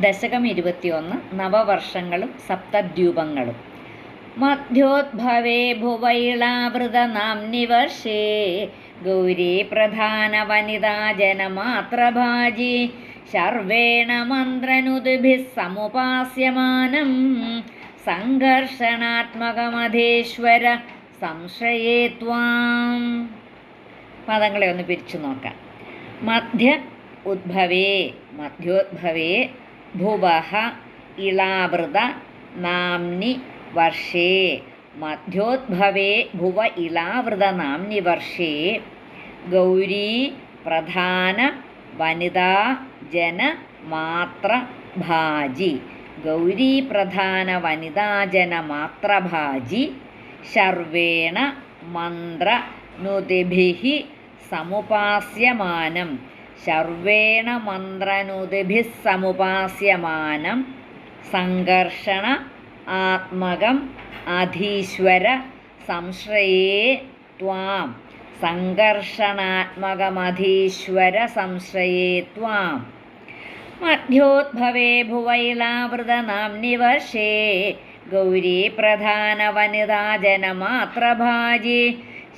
ദശകം ഇരുപത്തിയൊന്ന് നവവർഷങ്ങളും സപ്തദ്വീപങ്ങളും മധ്യോദ്ഭവേ ഭുവൈളാവൃത നാംനി വർഷേ ഗൗരീ പ്രധാന വനിതാ ജനമാത്രഭാജി ശർവേണ മന്ത്രനുദിഭിः സമുപാസ്യമാനം സംഘർഷണാത്മകമധേശ്വര സംശയേ ത്വാം. പദങ്ങളെ ഒന്ന് പിരിച്ചു നോക്കാം. മധ്യ ഉദ്ഭവേ മധ്യോദ്ഭവേ ഇളാവൃത നാംനി വർഷേ. മധ്യോദ്ഭവേ ഭുവ ഇളാവൃത നാംനി വർഷേ. ഗൗരീ പ്രധാന വനിതാ ജന മാത്ര ഭാജി. ഗൗരീ പ്രധാന വനിതാജന മാത്രഭാജി ശർവേണ മന്ത്ര നുതിഭിः സമുപാസ്യമാനം. ശർവേണ മന്ത്രനുതിഭിः സമുപാസ്യമാനം സംഘർഷണ ആത്മകം അധീശ്വര സംശ്രയേ ത്വാം. സംഘർഷണാത്മകമധീശ്വര സംശ്രയേ ത്വാം. മധ്യോദ്ഭവേ ഭുവൈലാവൃതനാംനി വർഷേ ഗൗരീ പ്രധാന വനിതാ ജനമാത്രഭാജി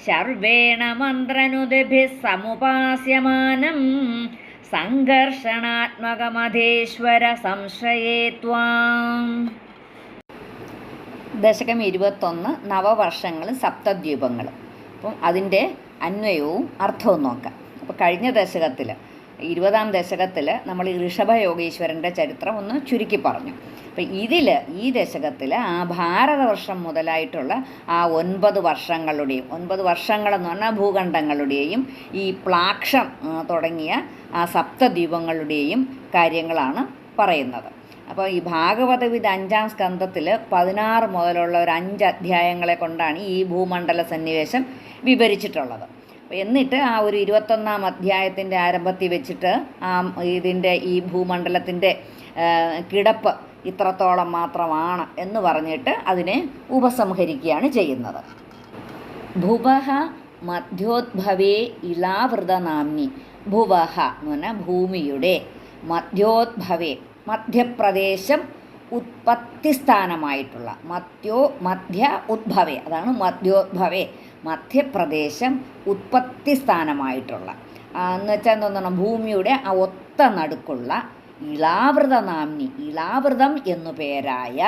ശർവേണ മന്ത്രനുദിഭിः സമുപാസ്യമാനം സംഘർഷണാത്മകമധേശ്വര സംശയേ ത്വാം. ദശകം ഇരുപത്തൊന്ന് നവവർഷങ്ങളും സപ്തദ്വീപങ്ങളും. അപ്പം അതിന്റെ അന്വയവും അർത്ഥവും നോക്കാം. അപ്പോൾ കഴിഞ്ഞ ദശകത്തിൽ ഇരുപതാം ദശകത്തിൽ നമ്മൾ ഈ ഋഷഭയോഗീശ്വരന്റെ ചരിത്രം ഒന്ന് ചുരുക്കി പറഞ്ഞു. അപ്പം ഇതിൽ ഈ ദശകത്തിൽ ആ ഭാരതവർഷം മുതലായിട്ടുള്ള ആ ഒൻപത് വർഷങ്ങളുടെയും ഒൻപത് വർഷങ്ങളെന്ന് പറഞ്ഞാൽ ഭൂഖണ്ഡങ്ങളുടെയും ഈ പ്ലാക്ഷം തുടങ്ങിയ ആ സപ്തദ്വീപങ്ങളുടെയും കാര്യങ്ങളാണ് പറയുന്നത്. അപ്പോൾ ഈ ഭാഗവതവിധ അഞ്ചാം സ്കന്ധത്തിൽ പതിനാറ് മുതലുള്ള ഒരു അഞ്ച് അധ്യായങ്ങളെ കൊണ്ടാണ് ഈ ഭൂമണ്ഡല സന്നിവേശം വിവരിച്ചിട്ടുള്ളത്. എന്നിട്ട് ആ ഒരു ഇരുപത്തൊന്നാം അധ്യായത്തിന്റെ ആരംഭത്തിൽ വെച്ചിട്ട് ആ ഇതിന്റെ ഈ ഭൂമണ്ഡലത്തിന്റെ കിടപ്പ് ഇത്രത്തോളം മാത്രമാണ് എന്ന് പറഞ്ഞിട്ട് അതിനെ ഉപസംഹരിക്കുകയാണ് ചെയ്യുന്നത്. ഭുവഹ മധ്യോദ്ഭവേ ഇളാവൃതനാംനി ഭുവഹ എന്ന് പറഞ്ഞാൽ ഭൂമിയുടെ മധ്യോദ്ഭവേ മധ്യപ്രദേശം ഉത്പത്തി സ്ഥാനമായിട്ടുള്ള മധ്യോ മധ്യ ഉദ്ഭവേ അതാണ് മധ്യോദ്ഭവേ. മധ്യപ്രദേശം ഉത്പത്തി സ്ഥാനമായിട്ടുള്ള എന്ന് വെച്ചാൽ എന്താണ് ഭൂമിയുടെ ആ ഒത്ത നടുക്കുള്ള ഇളാവൃത നാംനി ഇളാവൃതം എന്നു പേരായ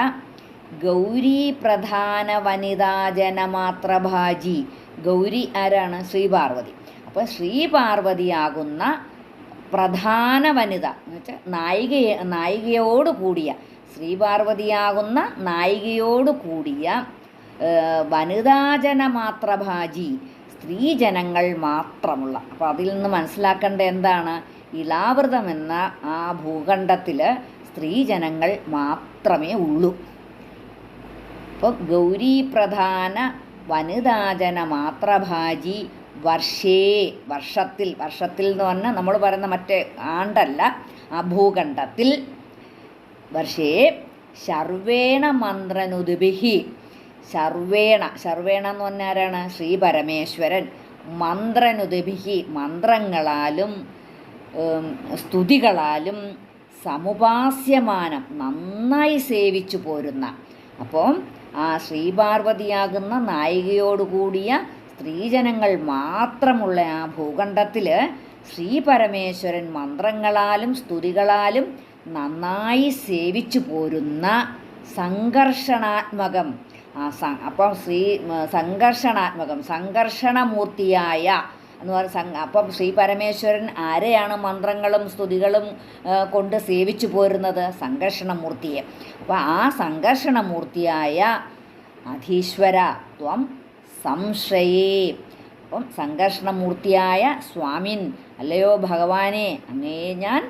ഗൗരി പ്രധാന വനിതാ വനിതാജനമാത്രഭാജി ഗൗരി ആരാണ്? ശ്രീപാർവതി അപ്പോൾ ശ്രീപാർവതിയാകുന്ന പ്രധാന വനിത എന്ന് വെച്ചാൽ നായികയെ നായികയോട് കൂടിയ ശ്രീപാർവതിയാകുന്ന നായികയോട് കൂടിയ വനിതാജന മാത്രഭാജി സ്ത്രീജനങ്ങൾ മാത്രമുള്ള. അപ്പോൾ അതിൽ നിന്ന് മനസ്സിലാക്കേണ്ട എന്താണ്? ഇലാവൃതം എന്ന ആ ഭൂഖണ്ഡത്തിൽ സ്ത്രീജനങ്ങൾ മാത്രമേ ഉള്ളൂ. അപ്പോൾ ഗൗരി പ്രധാന വനിതാജന മാത്രഭാജി വർഷേ വർഷത്തിൽ വർഷത്തിൽ എന്ന് പറഞ്ഞാൽ നമ്മൾ പറയുന്ന മറ്റേ ആണ്ടല്ല ആ ഭൂഖണ്ഡത്തിൽ. വർഷേ ശർവേണ മന്ത്രനുദിഭിഹി ശർവേണ. ശർവേണ എന്ന് പറഞ്ഞാൽ ആരാണ്? ശ്രീ പരമേശ്വരൻ. മന്ത്രനുദിഹി മന്ത്രങ്ങളാലും സ്തുതികളാലും സമുപാസ്യമാനം നന്നായി സേവിച്ചു പോരുന്ന. അപ്പോൾ ആ ശ്രീപാർവതിയാകുന്ന നായികയോടുകൂടിയ സ്ത്രീജനങ്ങൾ മാത്രമുള്ള ആ ഭൂഖണ്ഡത്തിൽ ശ്രീ പരമേശ്വരൻ മന്ത്രങ്ങളാലും സ്തുതികളാലും നന്നായി സേവിച്ചു പോരുന്ന സംഘർഷണാത്മകം അപ്പം ശ്രീ സംഘർഷണാത്മകം സംഘർഷണമൂർത്തിയായ എന്ന് പറഞ്ഞ അപ്പം ശ്രീ പരമേശ്വരൻ ആരെയാണ് മന്ത്രങ്ങളും സ്തുതികളും കൊണ്ട് സേവിച്ചു പോരുന്നത്? സംഘർഷണമൂർത്തിയെ. അപ്പോൾ ആ സംഘർഷണമൂർത്തിയായ അധീശ്വര ത്വം സംശയേ അപ്പം സംഘർഷണമൂർത്തിയായ സ്വാമിൻ അല്ലയോ ഭഗവാനെ അങ്ങേ ഞാൻ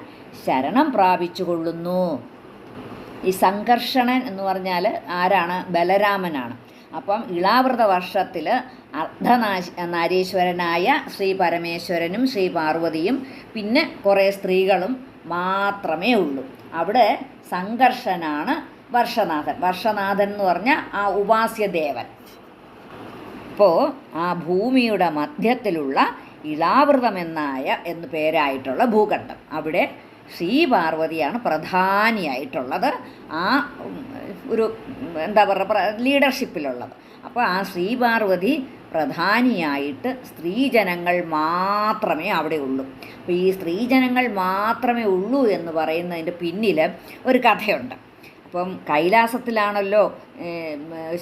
ശരണം പ്രാപിച്ചു കൊള്ളുന്നു ഈ സംഘർഷണൻ എന്ന് പറഞ്ഞാൽ ആരാണ്? ബലരാമനാണ്. അപ്പം ഇളാവൃത വർഷത്തിൽ അർദ്ധനാശ നാരീശ്വരനായ ശ്രീ പരമേശ്വരനും ശ്രീ പാർവതിയും പിന്നെ കുറേ സ്ത്രീകളും മാത്രമേ ഉള്ളൂ. അവിടെ സംഘർഷനാണ് വർഷനാഥൻ. വർഷനാഥൻ എന്ന് പറഞ്ഞാൽ ആ ഉപാസ്യദേവൻ. അപ്പോൾ ആ ഭൂമിയുടെ മധ്യത്തിലുള്ള ഇളാവൃതമെന്നായ എന്നു പേരായിട്ടുള്ള ഭൂഖണ്ഡം. അവിടെ ശ്രീപാർവതിയാണ് പ്രധാനിയായിട്ടുള്ളത്. ആ ഒരു എന്താ പറയുക ലീഡർഷിപ്പിലുള്ളത്. അപ്പോൾ ആ ശ്രീപാർവതി പ്രധാനിയായിട്ട് സ്ത്രീജനങ്ങൾ മാത്രമേ അവിടെ ഉള്ളൂ. അപ്പോൾ ഈ സ്ത്രീജനങ്ങൾ മാത്രമേ ഉള്ളൂ എന്ന് പറയുന്നതിന്റെ പിന്നിൽ ഒരു കഥയുണ്ട്. അപ്പം കൈലാസത്തിലാണല്ലോ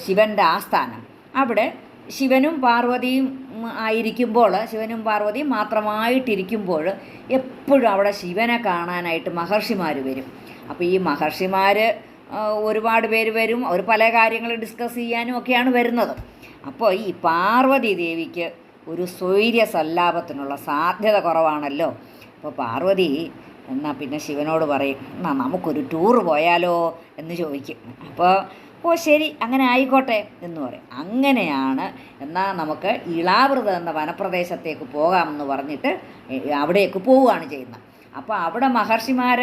ശിവന്റെ ആസ്ഥാനം. അവിടെ ശിവനും പാർവതിയും ആയിരിക്കുമ്പോൾ ശിവനും പാർവതിയും മാത്രമായിട്ടിരിക്കുമ്പോൾ എപ്പോഴും അവിടെ ശിവനെ കാണാനായിട്ട് മഹർഷിമാർ വരും. അപ്പോൾ ഈ മഹർഷിമാർ ഒരുപാട് പേര് വരും. അവർ പല കാര്യങ്ങൾ ഡിസ്കസ് ചെയ്യാനും ഒക്കെയാണ് വരുന്നത്. അപ്പോൾ ഈ പാർവതി ദേവിക്ക് ഒരു സ്വൈര്യ സല്ലാപത്തിനുള്ള സാധ്യത കുറവാണല്ലോ. അപ്പോൾ പാർവതി എന്നാൽ പിന്നെ ശിവനോട് പറയും എന്നാൽ നമുക്കൊരു ടൂർ പോയാലോ? എന്ന് ചോദിക്കും. അപ്പോൾ ഓ ശരി അങ്ങനെ ആയിക്കോട്ടെ എന്ന് പറയും. അങ്ങനെയാണ് എന്നാൽ നമുക്ക് ഇളാവൃതം എന്ന വനപ്രദേശത്തേക്ക് പോകാമെന്ന് പറഞ്ഞിട്ട് അവിടേക്ക് പോവുകയാണ് ചെയ്യുന്നത്. അപ്പോൾ അവിടെ മഹർഷിമാർ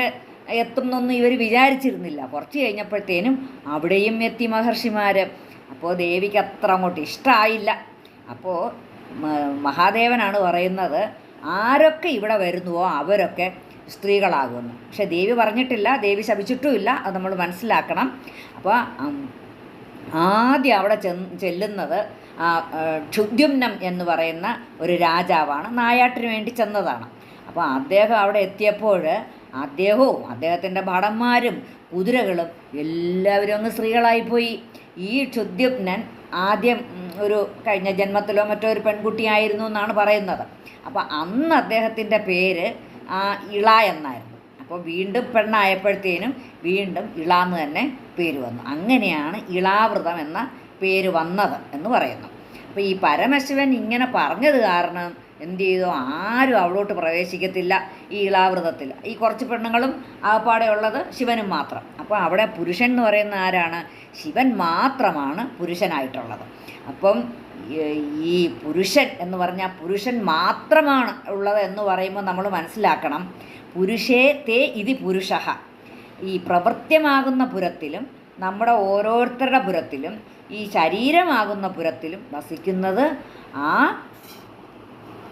എത്തുന്നൊന്നും ഇവർ വിചാരിച്ചിരുന്നില്ല. കുറച്ച് കഴിഞ്ഞപ്പോഴത്തേനും അവിടെയും എത്തി മഹർഷിമാർ അപ്പോൾ ദേവിക്ക് അത്ര അങ്ങോട്ട് ഇഷ്ടമായില്ല അപ്പോൾ മഹാദേവനാണ് പറയുന്നത് ആരൊക്കെ ഇവിടെ വരുന്നുവോ അവരൊക്കെ സ്ത്രീകളാകുമെന്ന് പക്ഷേ ദേവി പറഞ്ഞിട്ടില്ല ദേവി ശപിച്ചിട്ടുമില്ല അത് നമ്മൾ മനസ്സിലാക്കണം. അപ്പോൾ ആദ്യം അവിടെ ചെന്ന് ചെല്ലുന്നത് ക്ഷുദ്യുമ്നം എന്ന് പറയുന്ന ഒരു രാജാവാണ്. നായാട്ടിന് വേണ്ടി ചെന്നതാണ്. അപ്പോൾ അദ്ദേഹം അവിടെ എത്തിയപ്പോൾ അദ്ദേഹവും അദ്ദേഹത്തിന്റെ ഭടന്മാരും കുതിരകളും എല്ലാവരും അങ്ങ് സ്ത്രീകളായിപ്പോയി. ഈ ക്ഷുദ്യുപ്നൻ ആദ്യം ഒരു കഴിഞ്ഞ ജന്മത്തിലോ മറ്റോ ഒരു പെൺകുട്ടിയായിരുന്നു എന്നാണ് പറയുന്നത്. അപ്പോൾ അന്ന് അദ്ദേഹത്തിന്റെ പേര് ഇള എന്നായിരുന്നു. അപ്പോൾ വീണ്ടും പെണ്ണായപ്പോഴത്തേനും വീണ്ടും ഇള എന്ന് തന്നെ പേര് വന്നു. അങ്ങനെയാണ് ഇളാവ്രതം എന്ന പേര് വന്നത് എന്ന് പറയുന്നു. അപ്പോൾ ഈ പരമശിവൻ ഇങ്ങനെ പറഞ്ഞത് കാരണം എന്ത് ചെയ്തു? ആരും അവിടോട്ട് പ്രവേശിക്കത്തില്ല ഈ ഇളാവൃതത്തിൽ. ഈ കുറച്ച് പെണ്ണുങ്ങളും ആപ്പാടെ ഉള്ളത് ശിവനും മാത്രം. അപ്പോൾ അവിടെ പുരുഷൻ എന്ന് പറയുന്ന ആരാണ്? ശിവൻ മാത്രമാണ് പുരുഷനായിട്ടുള്ളത്. അപ്പം ഈ- പുരുഷൻ എന്ന് പറഞ്ഞാൽ പുരുഷൻ മാത്രമാണ് ഉള്ളത് എന്ന് പറയുമ്പോൾ നമ്മൾ മനസ്സിലാക്കണം. പുരുഷേ തേ ഇതി പുരുഷ. ഈ പ്രവൃത്യമാകുന്ന പുരത്തിലും നമ്മുടെ ഓരോരുത്തരുടെ പുരത്തിലും ഈ ശരീരമാകുന്ന പുരത്തിലും വസിക്കുന്നത് ആ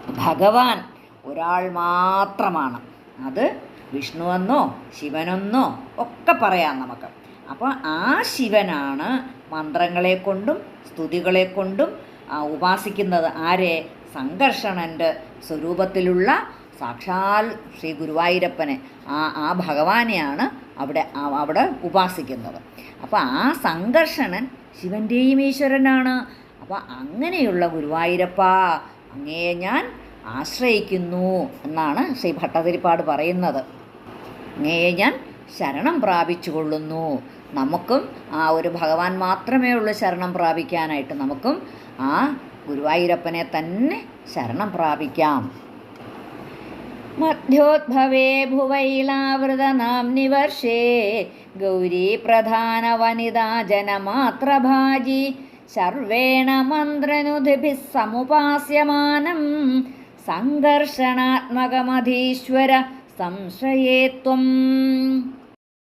ഭഗവാൻ. ഒരാൾ മാത്രമാണ്. അത് വിഷ്ണുവെന്നോ ശിവനെന്നോ ഒക്കെ പറയാം നമുക്ക്. അപ്പോൾ ആ ശിവനാണ് മന്ത്രങ്ങളെ കൊണ്ടും സ്തുതികളെ കൊണ്ടും ഉപാസിക്കുന്നത് ആരെ? സംഘർഷണന്റെ സ്വരൂപത്തിലുള്ള സാക്ഷാൽ ശ്രീ ഗുരുവായൂരപ്പനെ. ആ ആ ഭഗവാനെയാണ് അവിടെ അവിടെ ഉപാസിക്കുന്നത്. അപ്പോൾ ആ സംഘർഷണൻ ശിവന്റെയും ഈശ്വരനാണ്. അപ്പോൾ അങ്ങനെയുള്ള ഗുരുവായൂരപ്പ അങ്ങയെ ഞാൻ ആശ്രയിക്കുന്നു എന്നാണ് ശ്രീ ഭട്ടതിരിപ്പാട് പറയുന്നത്. അങ്ങയെ ഞാൻ ശരണം പ്രാപിച്ചു കൊള്ളുന്നു നമുക്കും ആ ഒരു ഭഗവാൻ മാത്രമേ ഉള്ളൂ ശരണം പ്രാപിക്കാനായിട്ട്. നമുക്കും ആ ഗുരുവായൂരപ്പനെ തന്നെ ശരണം പ്രാപിക്കാം. മധ്യോദ്ഭവേ ഭുവൈലാവൃത നാംനി വർഷേ ഗൗരി പ്രധാന വനിതാ ജനമാത്രഭാജി. സർവേണ മന്ത്രനുധിഭി സമുപാസ്യമാനം. സംഘർഷണാത്മകമധീശ്വര സംശയേ ത്വം